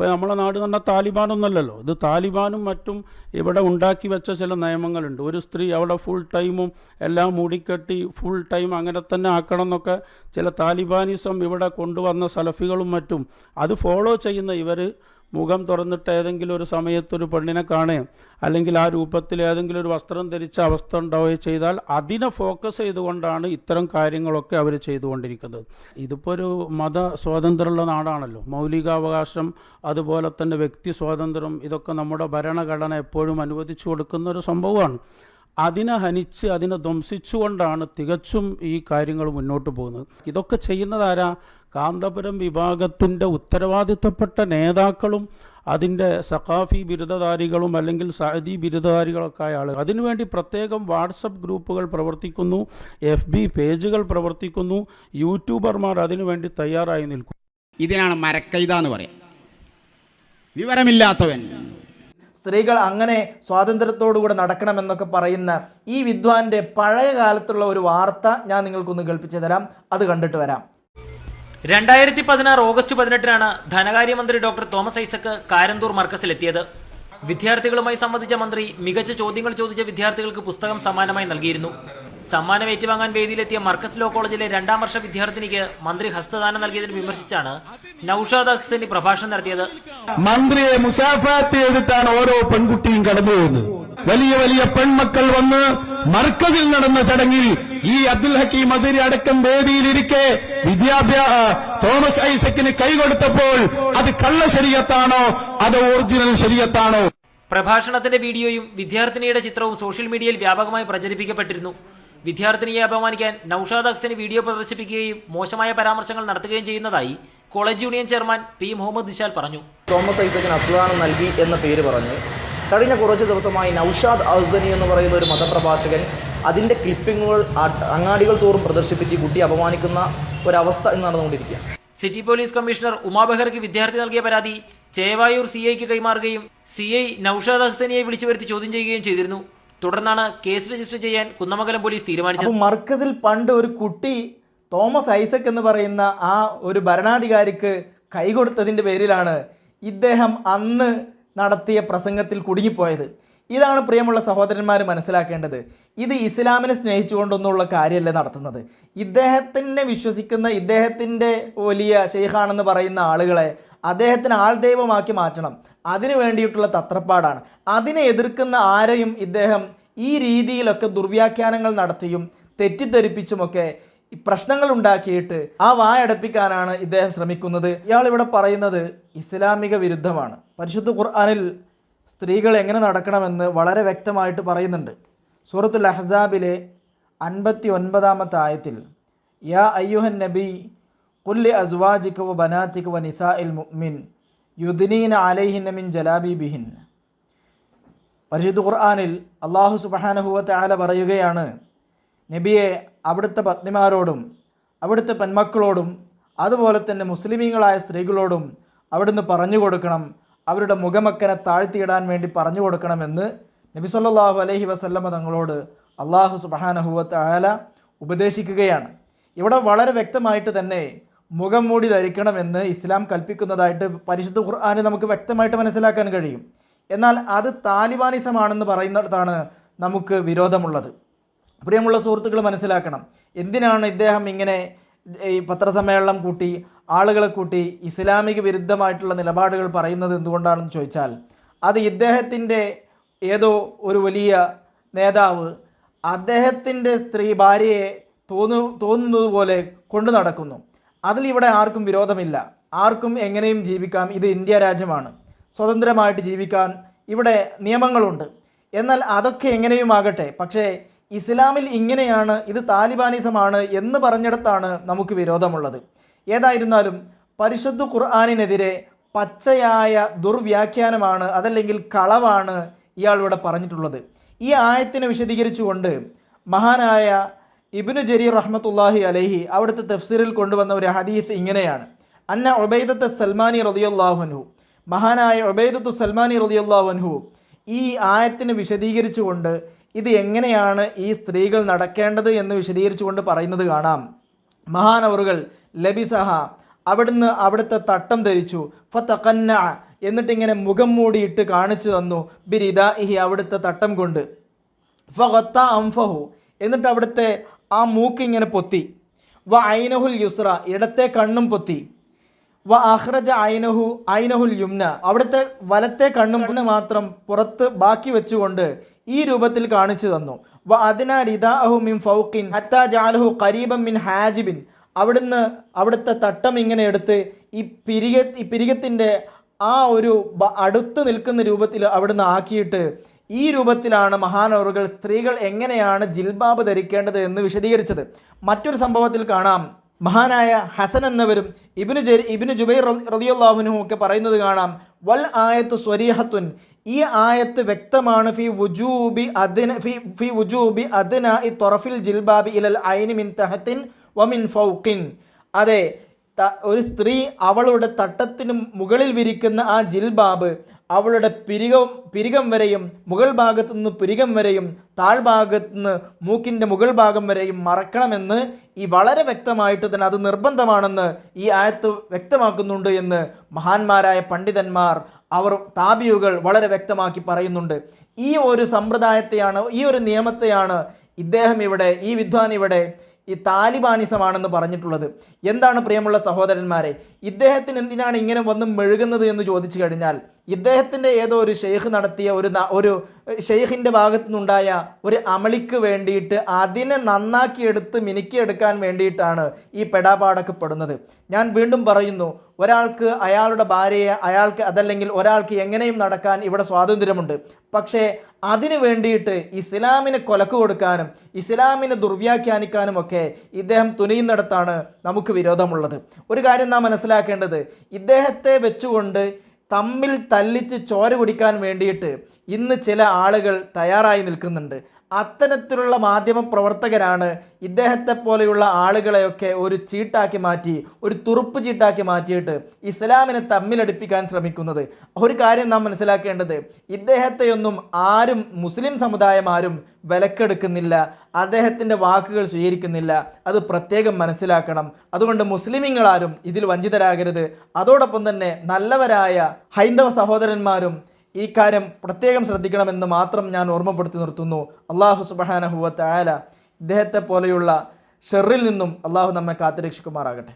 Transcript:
ഇപ്പോൾ നമ്മളെ നാട് തന്നെ താലിബാനൊന്നല്ലല്ലോ. ഇത് താലിബാനും മറ്റും ഇവിടെ ഉണ്ടാക്കി വെച്ച ചില നിയമങ്ങളുണ്ട്. ഒരു സ്ത്രീ അവിടെ ഫുൾ ടൈമും എല്ലാം മൂടിക്കെട്ടി ഫുൾ ടൈം അങ്ങനെ തന്നെ ആക്കണം എന്നൊക്കെ ചില താലിബാനിസം ഇവിടെ കൊണ്ടുവന്ന സലഫികളും മറ്റും അത് ഫോളോ ചെയ്യുന്ന ഇവർ മുഖം തുറന്നിട്ട് ഏതെങ്കിലും ഒരു സമയത്ത് ഒരു പെണ്ണിനെ കാണുകയും അല്ലെങ്കിൽ ആ രൂപത്തിൽ ഏതെങ്കിലും ഒരു വസ്ത്രം ധരിച്ച അവസ്ഥ ഉണ്ടാവുകയും ചെയ്താൽ അതിനെ ഫോക്കസ് ചെയ്തുകൊണ്ടാണ് ഇത്തരം കാര്യങ്ങളൊക്കെ അവർ ചെയ്തുകൊണ്ടിരിക്കുന്നത്. ഇതിപ്പോൾ ഒരു മത സ്വാതന്ത്ര്യമുള്ള നാടാണല്ലോ. മൗലികാവകാശം അതുപോലെ തന്നെ വ്യക്തി സ്വാതന്ത്ര്യം ഇതൊക്കെ നമ്മുടെ ഭരണഘടന എപ്പോഴും അനുവദിച്ചു കൊടുക്കുന്ന ഒരു സംഭവമാണ്. അതിനെ ഹനിച്ച് അതിനെ ധ്വംസിച്ചുകൊണ്ടാണ് തികച്ചും ഈ കാര്യങ്ങൾ മുന്നോട്ട് പോകുന്നത്. ഇതൊക്കെ ചെയ്യുന്നതാരാ കാന്തപുരം വിഭാഗത്തിന്റെ ഉത്തരവാദിത്തപ്പെട്ട നേതാക്കളും അതിന്റെ സഖാഫി ബിരുദധാരികളും അല്ലെങ്കിൽ സഅദി ബിരുദധാരികളൊക്കെ ആയ ആളുകൾ. അതിനുവേണ്ടി പ്രത്യേകം വാട്സപ്പ് ഗ്രൂപ്പുകൾ പ്രവർത്തിക്കുന്നു എഫ് ബി പേജുകൾ പ്രവർത്തിക്കുന്നു യൂട്യൂബർമാർ അതിനുവേണ്ടി തയ്യാറായി നിൽക്കും ഇതിനാണ് മരക്കൈത എന്ന് പറയാം. വിവരമില്ലാത്തവൻ. സ്ത്രീകൾ അങ്ങനെ സ്വാതന്ത്ര്യത്തോടുകൂടെ നടക്കണമെന്നൊക്കെ പറയുന്ന ഈ വിദ്വാന്റെ പഴയ കാലത്തുള്ള ഒരു വാർത്ത ഞാൻ നിങ്ങൾക്കൊന്ന് കേൾപ്പിച്ചു തരാം. അത് കണ്ടിട്ട് വരാം. രണ്ടായിരത്തി പതിനാറ് ഓഗസ്റ്റ് പതിനെട്ടിനാണ് ധനകാര്യമന്ത്രി ഡോക്ടർ തോമസ് ഐസക്ക് കാരന്തൂർ മർക്കസിലെത്തിയത്. വിദ്യാർത്ഥികളുമായി സംബന്ധിച്ച മന്ത്രി മികച്ച ചോദ്യങ്ങൾ ചോദിച്ച വിദ്യാർത്ഥികൾക്ക് പുസ്തകം സമ്മാനമായി നൽകിയിരുന്നു. സമ്മാനം ഏറ്റുവാങ്ങാൻ വേദിയിലെത്തിയ മർക്കസ് ലോ കോളേജിലെ രണ്ടാം വർഷ വിദ്യാർത്ഥിനിക്ക് മന്ത്രി ഹസ്തദാനം നൽകിയതിന് വിമർശിച്ചാണ് നൌഷാദ് ഹസനി പ്രഭാഷണം നടത്തിയത്. മന്ത്രിയെ മുസാഫാത്ത് ചെയ്തിട്ടാണ് ഓരോ പെൺകുട്ടിയും കടന്നു പോകുന്നത്. വലിയ വലിയ പെൺമക്കൾ വന്ന് മർക്കസിൽ നടന്ന ചടങ്ങിൽ ഈ അബ്ദുൽ ഹക്കീം അസരി അടക്കം വേദിയിലിരിക്കെ തോമസ് ഐസക്കിന് കൈകൊടുത്തപ്പോൾ അത് കള്ള ശരീരത്താണോ? അത് ഒറിജിനൽ ശരീരത്താണോ? പ്രഭാഷണത്തിന്റെ വീഡിയോയും വിദ്യാർത്ഥിനിയുടെ ചിത്രവും സോഷ്യൽ മീഡിയയിൽ വ്യാപകമായി പ്രചരിപ്പിക്കപ്പെട്ടിരുന്നു. വിദ്യാർത്ഥിനിയെ അപമാനിക്കാൻ നൌഷാദ് അക്സിന് വീഡിയോ പ്രദർശിപ്പിക്കുകയും മോശമായ പരാമർശങ്ങൾ നടത്തുകയും ചെയ്യുന്നതായി college union chairman P Muhammad Dishal പറഞ്ഞു. തോമസ് ഐസക്കിന് അസുദാനം നൽകി എന്ന പേര് പറഞ്ഞ് കഴിഞ്ഞ കുറച്ച് ദിവസമായി നൌഷാദ് അഹ്സനി എന്ന് പറയുന്ന ഒരു മതപ്രഭാഷകൻ അതിന്റെ ക്ലിപ്പിങ്ങുകൾ അങ്ങാടികൾ തോറും പ്രദർശിപ്പിച്ച് കുട്ടി കുട്ടിയെ അപമാനിക്കുന്ന ഒരവസ്ഥ ഇന്ന് നടന്നുകൊണ്ടിരിക്കുകയാണ്. സിറ്റി പോലീസ് കമ്മീഷണർ ഉമാബഹർക്ക് വിദ്യാർത്ഥി നൽകിയ പരാതി ചേവായൂർ സി ഐക്ക് കൈമാറുകയും സി ഐ നൌഷാദ് ഹസനിയെ വിളിച്ചു വരുത്തി ചോദ്യം ചെയ്യുകയും ചെയ്തിരുന്നു. തുടർന്നാണ് കേസ് രജിസ്റ്റർ ചെയ്യാൻ കുന്നമംഗലം പോലീസ് തീരുമാനിച്ചത്. മർക്കസിൽ പണ്ട് ഒരു കുട്ടി തോമസ് ഐസക് എന്ന് പറയുന്ന ആ ഒരു ഭരണാധികാരിക്ക് കൈകൊടുത്തതിന്റെ പേരിലാണ് ഇദ്ദേഹം അന്ന് നടത്തിയ പ്രസംഗത്തിൽ കുടുങ്ങിപ്പോയത്. ഇതാണ് പ്രിയമുള്ള സഹോദരന്മാർ മനസ്സിലാക്കേണ്ടത്. ഇത് ഇസ്ലാമിനെ സ്നേഹിച്ചുകൊണ്ടൊന്നുള്ള കാര്യമല്ല നടത്തുന്നത്. ഇദ്ദേഹത്തിനെ വിശ്വസിക്കുന്ന ഇദ്ദേഹത്തിന്റെ വലിയ ഷെയ്ഖാണെന്ന് പറയുന്ന ആളുകളെ അദ്ദേഹത്തിന് ആൾ ദൈവമാക്കി മാറ്റണം. അതിനു വേണ്ടിയിട്ടുള്ള തത്രപ്പാടാണ്. അതിനെ എതിർക്കുന്ന ആരെയും ഇദ്ദേഹം ഈ രീതിയിലൊക്കെ ദുർവ്യാഖ്യാനങ്ങൾ നടത്തിയും തെറ്റിദ്ധരിപ്പിച്ചുമൊക്കെ പ്രശ്നങ്ങൾ ഉണ്ടാക്കിയിട്ട് ആ വായടപ്പിക്കാനാണ് ഇദ്ദേഹം ശ്രമിക്കുന്നത്. ഇയാൾ ഇവിടെ പറയുന്നത് ഇസ്ലാമിക വിരുദ്ധമാണ്. പരിശുദ്ധ ഖുർആനിൽ സ്ത്രീകൾ എങ്ങനെ നടക്കണമെന്ന് വളരെ വ്യക്തമായിട്ട് പറയുന്നുണ്ട്. സൂറത്തുൽ അഹ്സാബിലെ അൻപത്തി ഒൻപതാമത്തെ ആയത്തിൽ യാ അയ്യുഹൻ നബി കുല്ലി അസ്വാജിക വ ബനാത്തിക്ക് വ നിസാ ഇൽ മുഅ്മിൻ യുദ്നീന അലൈഹിന്ന മിൻ ജലാബി ബിഹിൻ പരിശുദ്ധ ഖുർആാനിൽ അള്ളാഹു സുബഹാനഹുവത്തെ ആല പറയുകയാണ് നബിയെ അവിടുത്തെ പത്നിമാരോടും അവിടുത്തെ പെൺമക്കളോടും അതുപോലെ തന്നെ മുസ്ലിമീങ്ങളായ സ്ത്രീകളോടും അവിടുന്ന് പറഞ്ഞു കൊടുക്കണം. അവരുടെ മുഖമക്കനെ താഴ്ത്തിയിടാൻ വേണ്ടി പറഞ്ഞു കൊടുക്കണമെന്ന് നബി സല്ലാഹു അലഹി വസല്ലമ തങ്ങളോട് അള്ളാഹു സുബാനഹുവത്ത് ആല ഉപദേശിക്കുകയാണ്. ഇവിടെ വളരെ വ്യക്തമായിട്ട് തന്നെ മുഖം മൂടി ധരിക്കണമെന്ന് ഇസ്ലാം കൽപ്പിക്കുന്നതായിട്ട് പരിശുദ്ധ ഖുർആാന് നമുക്ക് വ്യക്തമായിട്ട് മനസ്സിലാക്കാൻ കഴിയും. എന്നാൽ അത് താലിബാനിസമാണെന്ന് പറയുന്നിടത്താണ് നമുക്ക് വിരോധമുള്ളത്. പ്രിയമുള്ള സുഹൃത്തുക്കൾ മനസ്സിലാക്കണം. എന്തിനാണ് ഇദ്ദേഹം ഇങ്ങനെ ഈ പത്രസമ്മേളനം കൂട്ടി ആളുകളെ കൂട്ടി ഇസ്ലാമിക വിരുദ്ധമായിട്ടുള്ള നിലപാടുകൾ പറയുന്നത് എന്തുകൊണ്ടാണെന്ന് ചോദിച്ചാൽ അത് ഇദ്ദേഹത്തിന്റെ ഏതോ ഒരു വലിയ നേതാവ് അദ്ദേഹത്തിന്റെ സ്ത്രീ ഭാര്യയെ തോന്നു തോന്നുന്നത് പോലെ കൊണ്ടു നടക്കുന്നു. അതിൽ ഇവിടെ ആർക്കും വിരോധമില്ല. ആർക്കും എങ്ങനെയും ജീവിക്കാം. ഇത് ഇന്ത്യ രാജ്യമാണ്. സ്വതന്ത്രമായിട്ട് ജീവിക്കാൻ ഇവിടെ നിയമങ്ങളുണ്ട്. എന്നാൽ അതൊക്കെ എങ്ങനെയും ആകട്ടെ. പക്ഷേ ഇസ്ലാമിൽ ഇങ്ങനെയാണ് ഇത് താലിബാനിസമാണ് എന്ന് പറഞ്ഞിടത്താണ് നമുക്ക് വിരോധമുള്ളത്. ഏതായിരുന്നാലും പരിശുദ്ധ ഖുർആാനിനെതിരെ പച്ചയായ ദുർവ്യാഖ്യാനമാണ് അതല്ലെങ്കിൽ കളവാണ് ഇയാളിവിടെ പറഞ്ഞിട്ടുള്ളത്. ഈ ആയത്തിനെ വിശദീകരിച്ചുകൊണ്ട് മഹാനായ ഇബിനു ജരീർ റഹ്മത്തുല്ലാഹി അലഹി അവിടുത്തെ തഫ്സീറിൽ കൊണ്ടുവന്ന ഒരു ഹദീസ് ഇങ്ങനെയാണ്. അന്ന ഒബൈദത്ത് സൽമാനി റതിയുള്ളാഹുനു മഹാനായ ഒബൈദത്തു സൽമാനി റതിയുള്ളാഹുനു ഈ ആയത്തിന് വിശദീകരിച്ചുകൊണ്ട് ഇത് എങ്ങനെയാണ് ഈ സ്ത്രീകൾ നടക്കേണ്ടത് എന്ന് വിശദീകരിച്ചുകൊണ്ട് പറയുന്നത് കാണാം. മഹാനവറുകൾ ലബിസഹ. അവിടുന്ന് അവിടുത്തെ തട്ടം ധരിച്ചു. ഫത്തക്കന്ന എന്നിട്ടിങ്ങനെ മുഖം മൂടിയിട്ട് കാണിച്ചു തന്നു. ബിരിദ ഇഹി അവിടുത്തെ തട്ടം കൊണ്ട്. ഫത്ത അംഫഹു. എന്നിട്ട് അവിടുത്തെ ആ മൂക്ക് ഇങ്ങനെ പൊത്തി. വ ഐനഹുൽ യുസ്ര ഇടത്തെ കണ്ണും പൊത്തി. വ അഹ്റജ ഐനഹു ഐനഹുൽ യുംന. അവിടുത്തെ വലത്തെ കണ്ണും കണ്ണ് മാത്രം പുറത്ത് ബാക്കി വെച്ചുകൊണ്ട് ഈ രൂപത്തിൽ കാണിച്ചു തന്നു. വ അതിന റിദാഹു മിൻ ഫൗക്കിൻ അത്താ ജാലഹു ഖരീബൻ മിൻ ഹാജിബിൻ. അവിടുന്ന് അവിടുത്തെ തട്ടം ഇങ്ങനെ എടുത്ത് ഈ പിരിക ഈ പിരികത്തിന്റെ ആ ഒരു അടുത്ത് നിൽക്കുന്ന രൂപത്തിൽ അവിടുന്ന് ആക്കിയിട്ട് ഈ രൂപത്തിലാണ് മഹാനവറുകൾ സ്ത്രീകൾ എങ്ങനെയാണ് ജിൽബാബ് ധരിക്കേണ്ടത് എന്ന് വിശദീകരിച്ചത്. മറ്റൊരു സംഭവത്തിൽ കാണാം. മഹാനായ ഹസൻ എന്നവരും ഇബിനു ജരി ഇബിനു ജുബൈർ റതിയുള്ളാഹുനും ഒക്കെ പറയുന്നത് കാണാം. വൽ ആയത്ത് സ്വരീഹത്തുൻ. ഈ ആയത്ത് വ്യക്തമാണ്. ഫി വുജൂബി അദിന ഫി ഫി വുജൂബി അദിന ഈ തൊറഫിൽ ജിൽബാബി ഇലൽ ഐനി മിൻ തഹത്തിൻ വമിൻ ഫൗക്കിൻ അതെ ഒരു സ്ത്രീ അവളുടെ തട്ടത്തിനും മുകളിൽ വിരിക്കുന്ന ആ ജിൽബാബ് അവളുടെ പിരികം പിരികം വരെയും മുകൾ ഭാഗത്തു നിന്ന് പിരികം വരെയും താഴ്ഭാഗത്തു നിന്ന് മൂക്കിന്റെ മുകൾ ഭാഗം വരെയും മറക്കണമെന്ന് ഈ വളരെ വ്യക്തമായിട്ട് തന്നെ അത് നിർബന്ധമാണെന്ന് ഈ ആയത്ത് വ്യക്തമാക്കുന്നുണ്ട് എന്ന് മഹാന്മാരായ പണ്ഡിതന്മാർ അവർ താബിയുകൾ വളരെ വ്യക്തമാക്കി പറയുന്നുണ്ട്. ഈ ഒരു സമ്പ്രദായത്തെയാണ് ഈ ഒരു നിയമത്തെയാണ് ഇദ്ദേഹം ഇവിടെ ഈ വിദ്വാൻ ഇവിടെ ഈ താലിബാനിസമാണെന്ന് പറഞ്ഞിട്ടുള്ളത്. എന്താണ് പ്രിയമുള്ള സഹോദരന്മാരെ? ഇദ്ദേഹത്തിന് എന്തിനാണ് ഇങ്ങനെ വന്ന് മെഴുകുന്നത് എന്ന് ചോദിച്ചു കഴിഞ്ഞാൽ ഇദ്ദേഹത്തിന്റെ ഏതോ ഒരു ഷെയ്ഖ് നടത്തിയ ഒരു ഒരു ഷെയ്ഖിന്റെ ഭാഗത്തു നിന്നുണ്ടായ ഒരു അമളിക്ക് വേണ്ടിയിട്ട് അതിനെ നന്നാക്കിയെടുത്ത് മിനുക്കിയെടുക്കാൻ വേണ്ടിയിട്ടാണ് ഈ പെടാപാടൊക്കെ പെടുന്നത്. ഞാൻ വീണ്ടും പറയുന്നു ഒരാൾക്ക് അയാളുടെ ഭാര്യയെ അയാൾക്ക് അതല്ലെങ്കിൽ ഒരാൾക്ക് എങ്ങനെയും നടക്കാൻ ഇവിടെ സ്വാതന്ത്ര്യമുണ്ട്. പക്ഷേ അതിനു വേണ്ടിയിട്ട് ഇസ്ലാമിനെ കൊലക്ക് കൊടുക്കാനും ഇസ്ലാമിനെ ദുർവ്യാഖ്യാനിക്കാനും ഒക്കെ ഇദ്ദേഹം തുനിയുന്നിടത്താണ് നമുക്ക് വിരോധമുള്ളത്. ഒരു കാര്യം നാം മനസ്സിലാക്കേണ്ടത് ഇദ്ദേഹത്തെ വെച്ചുകൊണ്ട് തമ്മിൽ തല്ലിച്ച് ചോര കുടിക്കാൻ വേണ്ടിയിട്ട് ഇന്ന് ചില ആളുകൾ തയ്യാറായി നിൽക്കുന്നുണ്ട്. അത്തരത്തിലുള്ള മാധ്യമ പ്രവർത്തകരാണ് ഇദ്ദേഹത്തെ പോലെയുള്ള ആളുകളെയൊക്കെ ഒരു ചീട്ടാക്കി മാറ്റി ഒരു തുറുപ്പ് ചീട്ടാക്കി മാറ്റിയിട്ട് ഇസ്ലാമിനെ തമ്മിലടിപ്പിക്കാൻ ശ്രമിക്കുന്നത്. ഒരു കാര്യം നാം മനസ്സിലാക്കേണ്ടത് ഇദ്ദേഹത്തെയൊന്നും ആരും മുസ്ലിം സമുദായം ആരും വിലക്കെടുക്കുന്നില്ല അദ്ദേഹത്തിന്റെ വാക്കുകൾ സ്വീകരിക്കുന്നില്ല അത് പ്രത്യേകം മനസ്സിലാക്കണം. അതുകൊണ്ട് മുസ്ലിമിങ്ങളാരും ഇതിൽ വഞ്ചിതരാകരുത്. അതോടൊപ്പം തന്നെ നല്ലവരായ ഹൈന്ദവ സഹോദരന്മാരും ഈ കാര്യം പ്രത്യേകം ശ്രദ്ധിക്കണമെന്ന് മാത്രം ഞാൻ ഓർമ്മപ്പെടുത്തി നിർത്തുന്നു. അള്ളാഹു സുബഹാനഹുവത്ത് ആല ഇദ്ദേഹത്തെ പോലെയുള്ള ഷെറിൽ നിന്നും അള്ളാഹു നമ്മെ കാത്തുരക്ഷിക്കുമാറാകട്ടെ.